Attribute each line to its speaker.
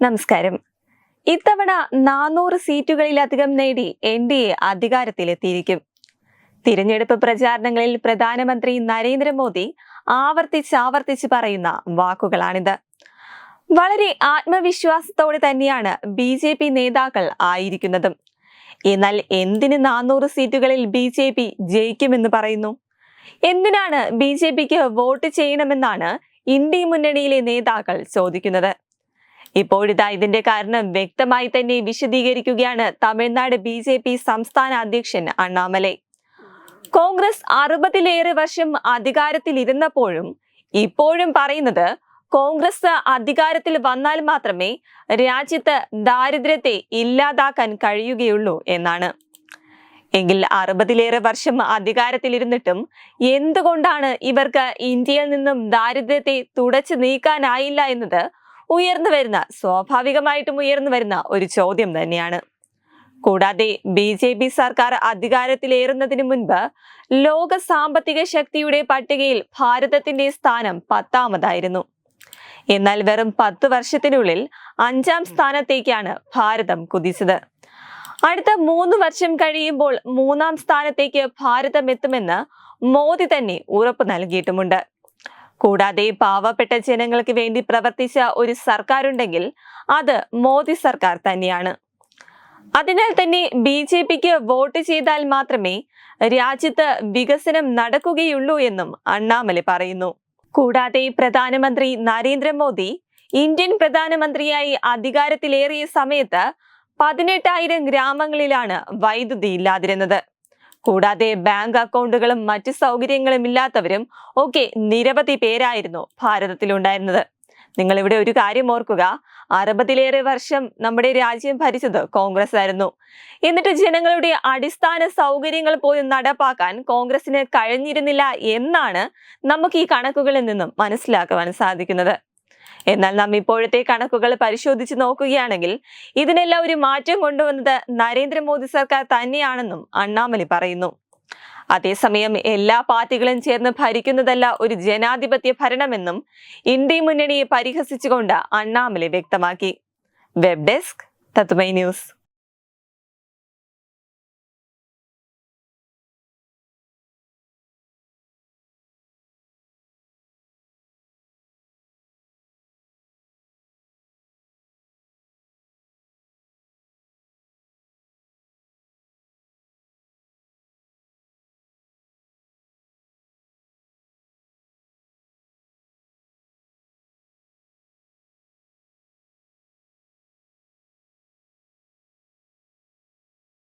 Speaker 1: നമസ്കാരം. ഇത്തവണ നാനൂറ് സീറ്റുകളിലധികം നേടി എൻ ഡി എ അധികാരത്തിലെത്തിയിരിക്കും. തിരഞ്ഞെടുപ്പ് പ്രചാരണങ്ങളിൽ പ്രധാനമന്ത്രി നരേന്ദ്രമോദി ആവർത്തിച്ചാവർത്തിച്ച് പറയുന്ന വാക്കുകളാണിത്. വളരെ ആത്മവിശ്വാസത്തോടെ തന്നെയാണ് ബി ജെ പി നേതാക്കൾ ആയിരിക്കുന്നതും. എന്നാൽ എന്തിന് നാനൂറ് സീറ്റുകളിൽ ബി ജെ പി ജയിക്കുമെന്ന് പറയുന്നു? എന്തിനാണ് ബി ജെ പിക്ക് വോട്ട് ചെയ്യണമെന്നാണ് ഇന്ത്യ മുന്നണിയിലെ നേതാക്കൾ ചോദിക്കുന്നത്. ഇപ്പോഴിതാ ഇതിന്റെ കാരണം വ്യക്തമായി തന്നെ വിശദീകരിക്കുകയാണ് തമിഴ്നാട് ബി ജെ പി സംസ്ഥാന അധ്യക്ഷൻ അണ്ണാമലൈ. കോൺഗ്രസ് അറുപതിലേറെ വർഷം അധികാരത്തിൽ ഇരുന്നപ്പോഴും ഇപ്പോഴും പറയുന്നത് കോൺഗ്രസ് അധികാരത്തിൽ വന്നാൽ മാത്രമേ രാജ്യത്ത് ദാരിദ്ര്യത്തെ ഇല്ലാതാക്കാൻ കഴിയുകയുള്ളൂ എന്നാണ്. എങ്കിൽ അറുപതിലേറെ വർഷം അധികാരത്തിലിരുന്നിട്ടും എന്തുകൊണ്ടാണ് ഇവർക്ക് ഇന്ത്യയിൽ നിന്നും ദാരിദ്ര്യത്തെ തുടച്ചു നീക്കാനായില്ല എന്നത് ഉയർന്നു വരുന്ന സ്വാഭാവികമായിട്ടും ഉയർന്നു വരുന്ന ഒരു ചോദ്യം തന്നെയാണ്. കൂടാതെ ബി ജെ പി സർക്കാർ അധികാരത്തിലേറുന്നതിന് മുൻപ് ലോക സാമ്പത്തിക ശക്തിയുടെ പട്ടികയിൽ ഭാരതത്തിന്റെ സ്ഥാനം പത്താമതായിരുന്നു. എന്നാൽ വെറും പത്ത് വർഷത്തിനുള്ളിൽ അഞ്ചാം സ്ഥാനത്തേക്കാണ് ഭാരതം കുതിച്ചത്. അടുത്ത മൂന്ന് വർഷം കഴിയുമ്പോൾ മൂന്നാം സ്ഥാനത്തേക്ക് ഭാരതം എത്തുമെന്ന് മോദി തന്നെ ഉറപ്പ് നൽകിയിട്ടുമുണ്ട്. കൂടാതെ പാവപ്പെട്ട ജനങ്ങൾക്ക് വേണ്ടി പ്രവർത്തിച്ച ഒരു സർക്കാരുണ്ടെങ്കിൽ അത് മോദി സർക്കാർ തന്നെയാണ്. അതിനാൽ തന്നെ ബി ജെ പിക്ക് വോട്ട് ചെയ്താൽ മാത്രമേ രാജ്യത്ത് വികസനം നടക്കുകയുള്ളൂ എന്നും അണ്ണാമല പറയുന്നു. കൂടാതെ പ്രധാനമന്ത്രി നരേന്ദ്രമോദി ഇന്ത്യൻ പ്രധാനമന്ത്രിയായി അധികാരത്തിലേറിയ സമയത്ത് പതിനെട്ടായിരം ഗ്രാമങ്ങളിലാണ് വൈദ്യുതി ഇല്ലാതിരുന്നത്. കൂടാതെ ബാങ്ക് അക്കൗണ്ടുകളും മറ്റ് സൗകര്യങ്ങളും ഇല്ലാത്തവരും ഒക്കെ നിരവധി പേരായിരുന്നു ഭാരതത്തിലുണ്ടായിരുന്നത്. നിങ്ങൾ ഇവിടെ ഒരു കാര്യം ഓർക്കുക. അറുപതിലേറെ വർഷം നമ്മുടെ രാജ്യം ഭരിച്ചത് കോൺഗ്രസ് ആയിരുന്നു എന്നിട്ട് ജനങ്ങളുടെ അടിസ്ഥാന സൗകര്യങ്ങൾ പോലും നടപ്പാക്കാൻ കോൺഗ്രസിന് കഴിഞ്ഞിരുന്നില്ല എന്നാണ് നമുക്ക് ഈ കണക്കുകളിൽ നിന്നും മനസ്സിലാക്കുവാൻ സാധിക്കുന്നത്. എന്നാൽ നാം ഇപ്പോഴത്തെ കണക്കുകൾ പരിശോധിച്ച് നോക്കുകയാണെങ്കിൽ ഇതിനെല്ലാം ഒരു മാറ്റം കൊണ്ടുവന്നത് നരേന്ദ്രമോദി സർക്കാർ തന്നെയാണെന്നും അണ്ണാമലി പറയുന്നു. അതേസമയം എല്ലാ പാർട്ടികളും ചേർന്ന് ഭരിക്കുന്നതല്ല ഒരു ജനാധിപത്യ ഭരണമെന്നും ഇന്ത്യ മുന്നണിയെ പരിഹസിച്ചുകൊണ്ട് അണ്ണാമലി വ്യക്തമാക്കി. വെബ് ഡെസ്ക് തത്മൈ ന്യൂസ്.